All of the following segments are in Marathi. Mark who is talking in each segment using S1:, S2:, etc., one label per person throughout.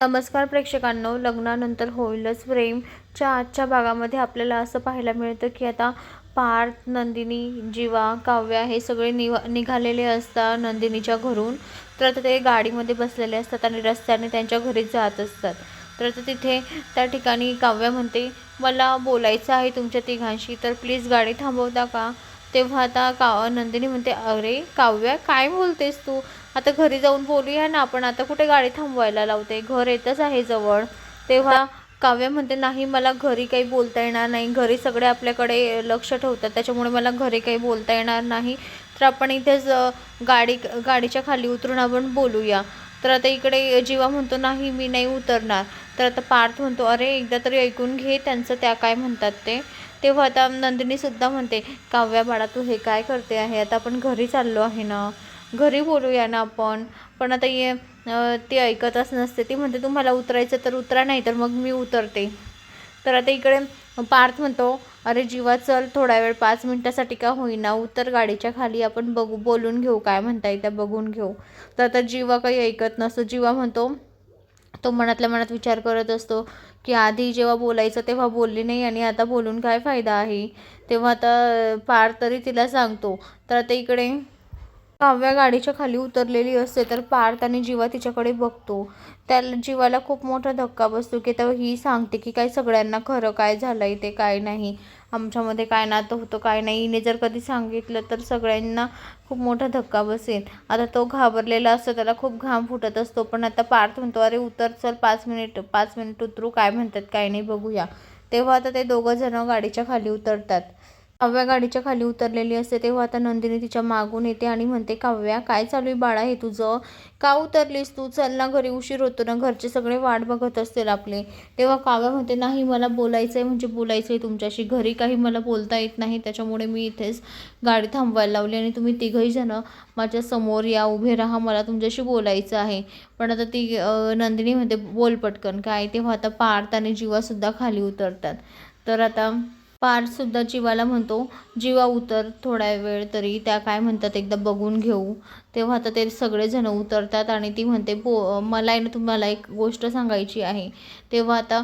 S1: नमस्कार प्रेक्षकांनो लग्नानंतर होईलच प्रेमच्या आजच्या भागामध्ये आपल्याला असं पाहायला मिळतं की आता पार्थ नंदिनी जीवा काव्या हे सगळे निवा निघालेले असतात नंदिनीच्या घरून. तर आता ते गाडीमध्ये बसलेले असतात आणि रस्त्याने त्यांच्या घरी जात असतात. तर आता तिथे त्या ठिकाणी काव्या म्हणते मला बोलायचं आहे तुमच्या तिघांशी तर प्लीज गाडी थांबवता का? तेव्हा आता का नंदिनी म्हणते अरे काव्या काय बोलतेस तू? आता घरी जाऊन बोलूया ना आपण. आता कुठे गाडी थांबवायला लावते? घर येतच आहे जवळ. तेव्हा काव्य म्हणते नाही मला घरी काही बोलता येणार नाही. घरी सगळे आपल्याकडे लक्ष ठेवतात. त्याच्यामुळे मला घरी काही बोलता येणार नाही. तर आपण इथेच गाडी गाडीच्या खाली उतरून आपण बोलूया. तर आता इकडे जीवा म्हणतो नाही मी नाही उतरणार. तर आता पार्थ म्हणतो अरे एकदा तरी ऐकून घे त्यांचं त्या काय म्हणतात ते. तेव्हा आता नंदिनीसुद्धा म्हणते काव्या बाळा तू हे काय करते आहे? आता आपण घरी चाललो आहे ना. घरी बोलूया ना आपण. पण आता ये ती ऐकतच नसते. ती म्हणते तुम्हाला उतरायचं तर उतरा नाही तर मग मी उतरते. तर आता इकडे पार्थ म्हणतो अरे जीवा चल थोडा वेळ पाच मिनटासाठी का होईना? उतर गाडीच्या खाली आपण बघू बोलून घेऊ काय म्हणता येतं बघून घेऊ. तर आता जीवा काही ऐकत नसतो. जीवा म्हणतो तो मनातल्या मनात विचार करत असतो की आधी जेव्हा बोलायचं तेव्हा बोलली नाही आणि आता बोलून काय फायदा आहे? तेव्हा आता पार तरी तिला सांगतो. तर आता इकडे काव्या गाडीच्या खाली उतरलेली असते तर पार्थ आणि जीवा तिच्याकडे बघतो. त्या जीवाला खूप मोठा धक्का बसतो की तेव्हा ही सांगते की काय सगळ्यांना खरं काय झालं ते काय नाही. आमच्यामध्ये काय नातं होतं काय नाही. हिने जर कधी सांगितलं तर सगळ्यांना खूप मोठा धक्का बसेल. आता तो घाबरलेला असतो त्याला खूप घाम फुटत असतो. पण आता पार्थ म्हणतो अरे उतर चल पाच मिनिट पाच मिनिट उतरू. काय म्हणतात काय नाही बघूया. तेव्हा आता ते दोघं जण गाडीच्या खाली उतरतात. काव्या गाडीच्या खाली उतरलेली असते तेव्हा आता नंदिनी तिच्या मागून येते आणि म्हणते काव्या काय चालू आहे? बाळा हे तुझं का उतरलीस? तू चल ना घरी उशीर होतो ना घरचे सगळे वाट बघत असतील आपले. तेव्हा काव्या म्हणते नाही मला बोलायचं आहे म्हणजे बोलायचं आहे तुमच्याशी. घरी काही मला बोलता येत नाही त्याच्यामुळे मी इथेच गाडी थांबवायला लावली आणि तुम्ही तिघही जणं माझ्यासमोर या उभे राहा मला तुमच्याशी बोलायचं आहे. पण आता ती नंदिनी म्हणते बोल पटकन काय तेव्हा आता पार्थ आणि जीवासुद्धा खाली उतरतात. तर आता पारसुद्धा जीवाला म्हणतो जीवा उतर थोडा वेळ तरी. त्या काय म्हणतात एकदा बघून घेऊ. तेव्हा आता ते सगळेजण उतरतात आणि ती म्हणते बो मला आहे ना तुम्हाला एक गोष्ट सांगायची आहे. तेव्हा आता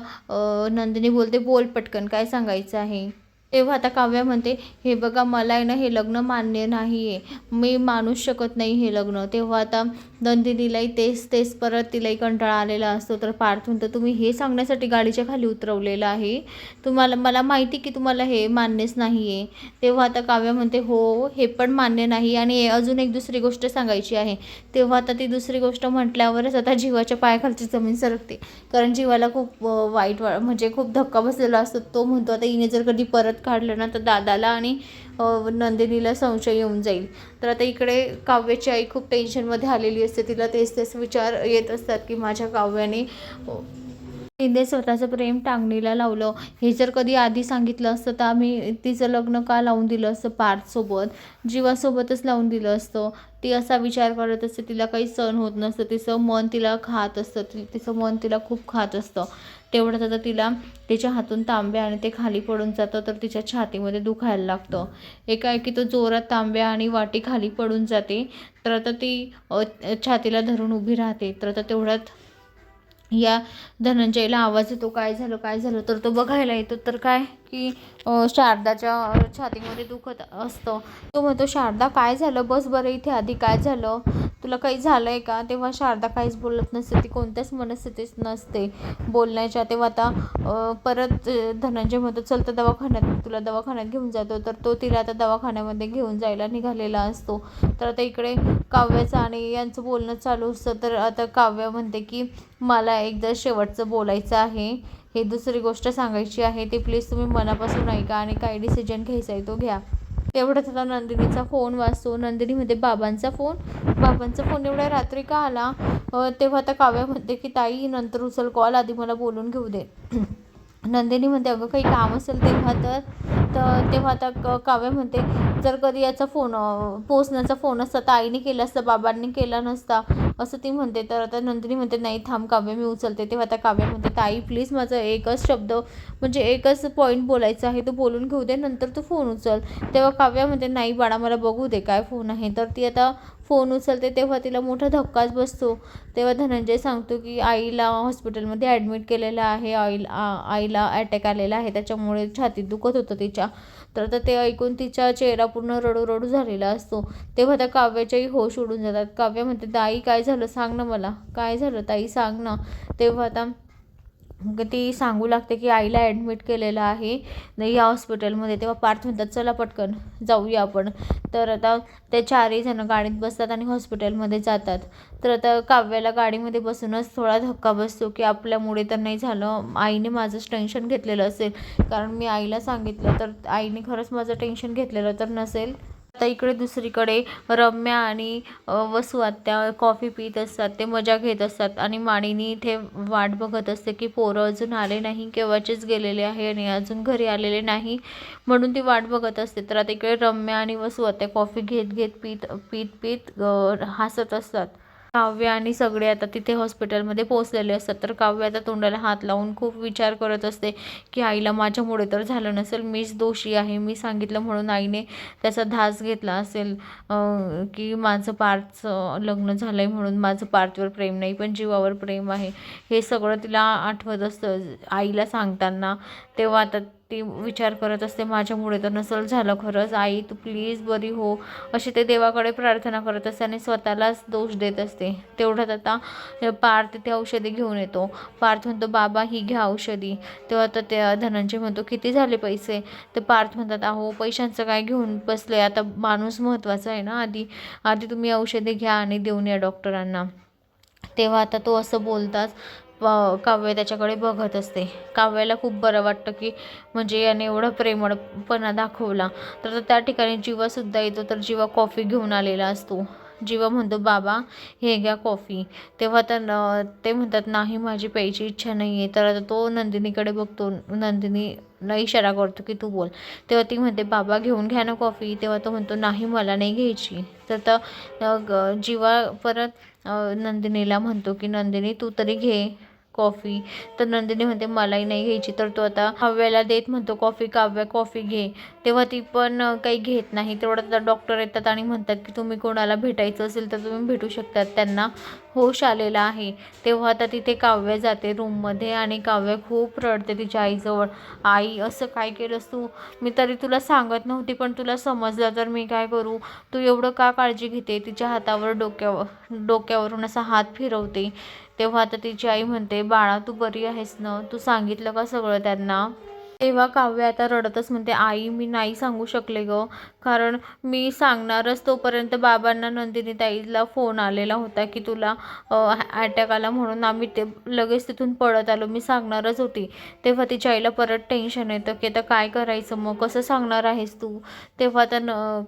S1: नंदिनी बोलते बोल पटकन काय सांगायचं आहे? तेव्हा आता काव्या म्हणते हे बघा मला आहे ना हे लग्न मान्य नाही आहे मी मानूच शकत नाही हे लग्न. तेव्हा आता नंदिनीलाही तेच तेच परत तिलाही कंटाळा आलेला असतो. तर पार्थ म्हणतो तुम्ही हे सांगण्यासाठी गाडीच्या खाली उतरवलेलं आहे. तुम्हाला मला माहिती की तुम्हाला हे मान्यच नाही आहे तेव्हा आता काव्या म्हणते हो हे पण मान्य नाही. आणि अजून एक दुसरी गोष्ट सांगायची आहे. तेव्हा आता ती दुसरी गोष्ट म्हटल्यावरच आता जीवाच्या पायाखालची जमीन सरकते. कारण जीवाला खूप वाईट वा म्हणजे खूप धक्का बसलेला असतो. तो म्हणतो आता हिने जर कधी परत काढलं ना तर दादाला आणि नंदिनीला संशय येऊन जाईल. तर आता इकडे काव्याची आई खूप टेन्शनमध्ये आलेली असते. तिला तेच तेच विचार येत असतात की माझ्या काव्याने तिने स्वतःचं प्रेम टांगणीला लावलं. हे जर कधी आधी सांगितलं असतं तर आम्ही तिचं लग्न का लावून दिलं असतं? पार्थसोबत जीवासोबतच लावून दिलं असतं. ती असा विचार करत असते तिला काही सण होत नसतं. तिचं मन तिला खात असतं. ति तिचं मन तिला खूप खात असतं. तेवढंच आता तिला तिच्या हातून तांब्या आणि ते खाली पडून जातं तर तिच्या छातीमध्ये दुखायला लागतं. एकाएकी तो जोरात तांब्या आणि वाटी खाली पडून जाते. तर आता ती छातीला धरून उभी राहते. तर आता तेवढ्यात या धनंजयला आवाज येतो काय झालं काय झालं तर तो बघायला येतो. तर काय की शारदाच्या छातीमध्ये दुखत असतं. तो म्हणतो शारदा काय झालं? बस बरं इथे आधी काय झालं? तुला काही झालं आहे का? तेव्हा शारदा काहीच बोलत नसते. ती कोणत्याच मनस्थितीत नसते बोलण्याच्या. तेव्हा आता परत धनंजय म्हणतो चल तर दवाखान्यात तुला दवाखान्यात घेऊन जातो. तर तो तिला आता दवाखान्यामध्ये घेऊन जायला निघालेला असतो. तर आता इकडे काव्याचं आणि यांचं बोलणं चालू असतं. तर आता काव्य म्हणते की मला एकदा शेवटचं बोलायचं आहे. हे दुसरी गोष्ट सांगायची आहे. ती प्लीज तुम्ही मनापासून ऐका आणि काय डिसिजन घ्यायचा आहे तो घ्या. तेवढ्यात आता नंदिनीचा फोन वाचतो. नंदिनीमध्ये बाबांचा फोन. बाबांचा फोन एवढ्या रात्री का आला? तेव्हा आता काव्या म्हणते की ताई नंतर उचल कॉल आधी मला बोलून घेऊ दे. नंदिनी म्हणते अगं काही काम असेल तेव्हा तर. तर तेव्हा आता क काव्य म्हणते जर कधी याचा फोन पोचण्याचा फोन असता तर आईने केला असता बाबांनी केला नसता. असं ती म्हणते. तर आता नंदिनी म्हणते नाही थांब काव्य मी उचलते. तेव्हा आता काव्य म्हणते ताई प्लीज माझा एकच शब्द म्हणजे एकच पॉईंट बोलायचा आहे तो बोलून घेऊ दे नंतर तू फोन उचल. तेव्हा काव्य म्हणते नाही बाळा मला बघू दे काय फोन आहे. तर ती आता फोन उचलते तेव्हा तिला मोठा धक्काच बसतो. तेव्हा धनंजय सांगतो की आईला हॉस्पिटलमध्ये ॲडमिट केलेलं आहे आईला आईला अटॅक आलेला आहे त्याच्यामुळे छातीत दुखत होतं तिच्या. तर आता ते ऐकून तिचा चेहरा पूर्ण रडूरडू झालेला असतो. तेव्हा त्या काव्याच्याही होश उडून जातात. काव्य म्हणते ताई काय झालं? सांग ना मला. काय झालं? ताई सांग ना. तेव्हा आता मग ती सांगू लागते की आईला ॲडमिट केलेलं आहे. या हॉस्पिटलमध्ये तेव्हा पार्थ म्हणतात चला पटकन जाऊया आपण. तर आता ते चारही जण गाडीत बसतात आणि हॉस्पिटलमध्ये जातात. तर आता काव्याला गाडीमध्ये बसूनच थोडा धक्का बसतो की आपल्यामुळे तर नाही झालं. आईने माझंच टेन्शन घेतलेलं असेल. कारण मी आईला सांगितलं तर आईने खरंच माझं टेन्शन घेतलेलं तर नसेल. आता इकडे दुसरीकडे रम्या आणि वसू आत्या कॉफी पित असतात ते मजा घेत असतात. आणि माणिनी इथे वाट बघत असते की पोरं अजून आले नाही केव्हाचेच गेलेले आहे आणि अजून घरी आलेले नाही म्हणून ती वाट बघत असते. तर आता इकडे रम्या आणि वसू आत्या कॉफी घेत घेत पीत पीत पीत हसत असतात. काव्य आणि सगळे आता तिथे हॉस्पिटलमध्ये पोहोचलेले असतात. तर काव्य आता तोंडाला हात लावून खूप विचार करत असते की आईला माझ्यामुळे तर झालं नसेल मीच दोषी आहे मी सांगितलं म्हणून आईने त्याचा धास घेतला असेल की माझं पार्थचं लग्न झालं आहे म्हणून माझं पार्थवर प्रेम नाही पण जीवावर प्रेम आहे. हे सगळं तिला आठवत असतं. आईला सांगताना तेव्हा आता ती विचार करत असते. माझ्यामुळे तर नसल झालं खरंच. आई तू प्लीज बरी हो. अशी ते देवाकडे प्रार्थना करत असते आणि स्वतःलाच दोष देत असते. तेवढ्यात आता पार्थ तिथे औषधी घेऊन येतो. पार्थ म्हणतो बाबा ही घ्या औषधी. तेव्हा तर ते धनंजय म्हणतो किती झाले पैसे? ते पार्थ म्हणतात अहो पैशांचं काय घेऊन बसले? आता माणूस महत्त्वाचा आहे ना आधी. आधी तुम्ही औषधे घ्या आणि देऊन या डॉक्टरांना. तेव्हा आता तो असं बोलताच प- काव्य त्याच्याकडे बघत असते. काव्याला खूप बरं वाटतं की म्हणजे याने एवढं प्रेमळपणा दाखवला. तर त्या ठिकाणी जीवासुद्धा येतो तर जीवा कॉफी घेऊन आलेला असतो. जीवा म्हणतो बाबा हे घ्या कॉफी. तेव्हा तर ते म्हणतात नाही माझी प्यायची इच्छा नाही आहे तर आता तो नंदिनीकडे बघतो. नंदिनी इशारा करतो की तू बोल. तेव्हा ती म्हणते बाबा घेऊन घ्या ना कॉफी. तेव्हा तो म्हणतो नाही मला नाही घ्यायची. तर जीवा परत नंदिनीला म्हणतो की नंदिनी तू तरी घे कॉफी. तर नंदिनी म्हणते मलाही नाही घ्यायची. तर तो आता काव्याला देत म्हणतो कॉफी काव्या कॉफी घे. तेव्हा ती पण काही घेत नाही. तेवढं आता डॉक्टर येतात आणि म्हणतात की तुम्ही कोणाला भेटायचं असेल तर तुम्ही भेटू शकतात त्यांना. होश आलेला आहे. तेव्हा आता तिथे काव्य जाते रूममध्ये आणि काव्य खूप रडते तिच्या आईजवळ. आई असं काय केलंस तू? मी तरी तुला सांगत नव्हती पण तुला समजलं. तर मी काय करू? तू एवढं का काळजी घेते? तिच्या हातावर डोक्यावर डोक्यावरून असा हात फिरवते. तेव्हा आता तिची आई म्हणते बाळा तू बरी आहेस ना? तू सांगितलं का सगळं त्यांना? तेव्हा काव्य आता रडतच म्हणते आई मी नाही सांगू शकले ग. कारण मी सांगणारच तोपर्यंत बाबांना नंदिनी ताईला फोन आलेला होता की तुला अटॅक आला म्हणून आम्ही ते लगेच तिथून पळत आलो. मी सांगणारच होती. तेव्हा तिच्या आईला परत टेन्शन येतं की आता काय करायचं? मग कसं सांगणार आहेस तू? तेव्हा आता न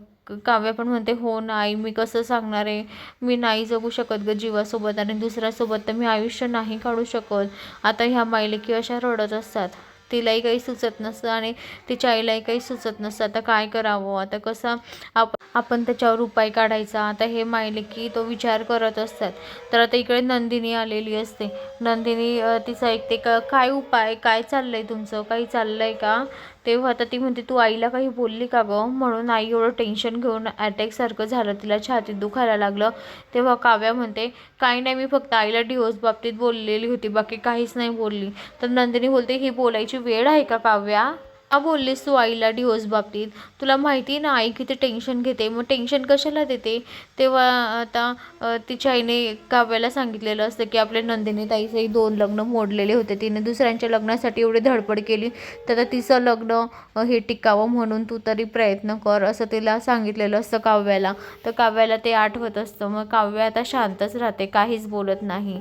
S1: काव्य पण म्हणते हो नाही मी कसं सांगणार आहे? मी नाही जगू शकत ग जीवासोबत आणि दुसऱ्यासोबत तर मी आयुष्य नाही काढू शकत. आता ह्या मायलेकी अशा रडत असतात. तिलाही काही सुचत नसतं आणि तिच्या आईलाही काही सुचत नसतं. आता काय करावं? आता कसं आप आपण त्याच्यावर उपाय काढायचा? आता हे माहिले की तो विचार करत असतात. तर आता इकडे नंदिनी आलेली असते. नंदिनी अ, तिचं ऐकते का काय उपाय? काय चाललं आहे तुमचं? काही चाललंय का? तेव्हा आता ती म्हणते तू आईला काही बोलली का गं? म्हणून आई एवढं टेन्शन घेऊन अटॅकसारखं झालं. तिला छातीत दुखायला लागलं. तेव्हा काव्या म्हणते काही नाही मी फक्त आईला डिवोर्स बाबतीत बोललेली होती. बाकी काहीच नाही बोलली. तर नंदिनी बोलते ही बोलायची वेळ आहे का काव्या? का बोललीस तू आईला डिवोर्स बाबतीत. तुला माहिती ना आई किती टेन्शन घेते. मग टेन्शन कशाला देते? तेव्हा आता तिच्या आईने काव्याला सांगितलेलं असतं की आपल्या नंदिनीताईचंही दोन लग्न मोडलेले होते. तिने दुसऱ्यांच्या लग्नासाठी एवढी धडपड केली. तर आता तिचं लग्न हे टिकावं म्हणून तू तरी प्रयत्न कर असं तिला सांगितलेलं असतं काव्याला. तर काव्याला ते आठवत असतं. मग काव्य आता शांतच राहते काहीच बोलत नाही.